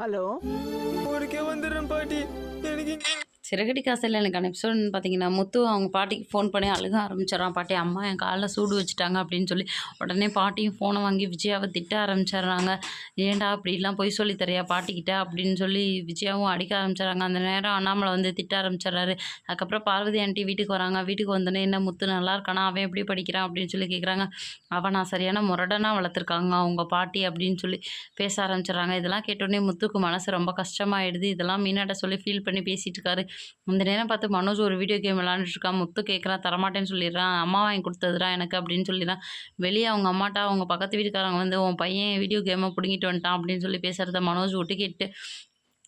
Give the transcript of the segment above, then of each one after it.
Hello ஊருக்கே வந்துடுறேன் பாட்டி? எனக்கு சிறகடி காசில் எனக்கான அனுப்பிச்சோன்னு பார்த்தீங்கன்னா முத்து அவங்க பாட்டிக்கு ஃபோன் பண்ணி அழுக ஆரம்பிச்சிடறான். பாட்டி அம்மா என் காலில் சூடு வச்சுட்டாங்க அப்படின்னு சொல்லி உடனே பாட்டியும் ஃபோனை வாங்கி விஜயாவை திட்ட ஆரம்பிச்சிடுறாங்க. ஏன்டா அப்படிலாம் பொய் சொல்லி தரியா பாட்டிக்கிட்ட? அப்படின்னு சொல்லி விஜயாவும் அடிக்க ஆரம்பிச்சிடறாங்க. அந்த நேரம் அண்ணாமலை வந்து திட்ட ஆரம்பிச்சிடுறாரு. அதுக்கப்புறம் பார்வதி ஆண்டி வீட்டுக்கு வராங்க. வீட்டுக்கு வந்தோடனே என்ன முத்து நல்லா இருக்கானா? அவன் எப்படி படிக்கிறான்? அப்படின்னு சொல்லி கேட்குறாங்க அவன் நான் சரியான முரடனாக வளர்த்துருக்காங்க அவங்க பாட்டி அப்படின்னு சொல்லி பேச ஆரம்பிச்சிடுறாங்க. இதெல்லாம் கேட்டோடனே முத்துக்கு மனசு ரொம்ப கஷ்டமாயிடுது. இதெல்லாம் மீனாட்ட சொல்லி ஃபீல் பண்ணி பேசிகிட்டு இருக்காரு. அந்த நேரம் பார்த்து மனோஜ் ஒரு வீடியோ கேம் விளாண்டுட்டு இருக்கான் முத்து கேட்குறான் தரமாட்டேன்னு சொல்லிடுறான் அம்மா வாங்கி கொடுத்ததுடா எனக்கு அப்படின்னு சொல்லிடுறான் வெளியே அவங்க அம்மாட்டா அவங்க பக்கத்து வீட்டுக்காரங்க வந்து உன் பையன் வீடியோ கேமை பிடுங்கிட்டு வந்துட்டான் அப்படின்னு சொல்லி பேசுகிறத மனோஜ் விட்டு கேட்டு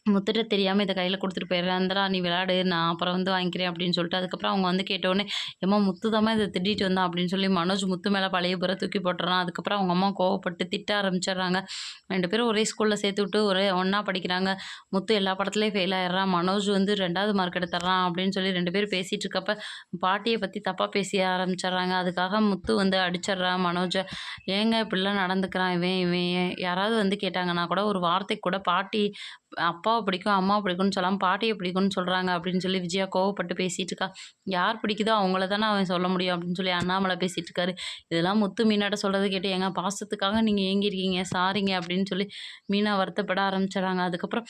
முத்துட்ட தெரியாமல் இதை கையில் கொடுத்துட்டு போயிடுறேன். அந்தடா நீ விளையாடு நான் அப்புறம் வந்து வாங்கிக்கிறேன் அப்படின்னு சொல்லிட்டு அதுக்கப்புறம் அவங்க வந்து கேட்டோடனே ஏமா முத்து தாம்மா இதை திட்டிட்டு வந்தான் அப்படின்னு சொல்லி மனோஜ் முத்து மேலே பழைய புற தூக்கி போட்டுறான். அதுக்கப்புறம் அவங்க அம்மா கோவப்பட்டு திட்ட ஆரம்பிச்சிடுறாங்க. ரெண்டு பேரும் ஒரே ஸ்கூலில் சேர்த்து விட்டு ஒரே ஒன்றா படிக்கிறாங்க. முத்து எல்லா படத்துலேயும் ஃபெயில் ஆயிடுறான். மனோஜ் வந்து ரெண்டாவது மார்க் எடுத்துட்றான் அப்படின்னு சொல்லி ரெண்டு பேரும் பேசிகிட்டு இருக்கப்ப பாட்டியை பற்றி தப்பாக பேசி ஆரம்பிச்சிடுறாங்க. அதுக்காக முத்து வந்து அடிச்சிட்றான் மனோஜை. ஏங்க இப்படிலாம் நடந்துக்கிறான் இவன் இவன்? யாராவது வந்து கேட்டாங்கன்னா கூட ஒரு வார்த்தைக்கு கூட பாட்டி அப்பா அப்பாவை பிடிக்கும் அம்மா பிடிக்கும்னு சொல்லாமல் பாட்டியை பிடிக்கும்னு சொல்கிறாங்க அப்படின்னு சொல்லி விஜயா கோவப்பட்டு பேசிகிட்டு இருக்கா. யார் பிடிக்குதோ அவங்கள தானே அவன் சொல்ல முடியும் அப்படின்னு சொல்லி அண்ணாமலை பேசிகிட்டு இருக்காரு. இதெல்லாம் முத்து மீனாட்ட சொல்கிறது கேட்டு எங்க பாசத்துக்காக நீங்கள் ஏங்கியிருக்கீங்க சாரிங்க அப்படின்னு சொல்லி மீனா வருத்தப்பட ஆரம்பிச்சிடறாங்க. அதுக்கப்புறம்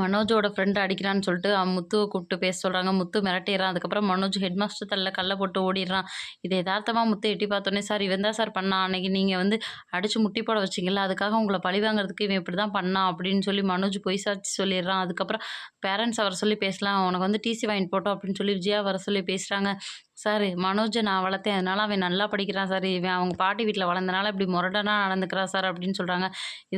மனோஜோட ஃப்ரெண்டு அடிக்கிறான்னு சொல்லிட்டு அவன் முத்துவை கூப்பிட்டு பேச சொல்கிறாங்க முத்து மிரட்டிடுறான். அதுக்கப்புறம் மனோஜ் ஹெட் மாஸ்டர் தள்ள கல்லை போட்டு ஓடிடுறான். இது யதார்த்தமாக முத்து எட்டி பார்த்தோன்னே சார் இவன் தான் சார் பண்ணான் அன்னைக்கு நீங்கள் வந்து அடித்து முட்டி போட வச்சிங்கல்ல அதுக்காக உங்களை பழி வாங்குறதுக்கு இவன் இப்படி தான் பண்ணான் அப்படின்னு சொல்லி மனோஜ் பொய் சாட்சி சொல்லிடுறான். அதுக்கப்புறம் பேரண்ட்ஸ் வர சொல்லி பேசலாம். உனக்கு வந்து டிசி வாங்கிட்டு போட்டோம் அப்படின்னு சொல்லி விஜயா வர சொல்லி பேசுகிறாங்க சார் மனோஜை நான் வளர்த்தேன். அதனால அவன் நல்லா படிக்கிறான் சார். இவன் அவங்க பாட்டி வீட்டில் வளர்ந்தனால இப்படி முரடனாக நடந்துக்கிறான் சார் அப்படின்னு சொல்கிறாங்க இது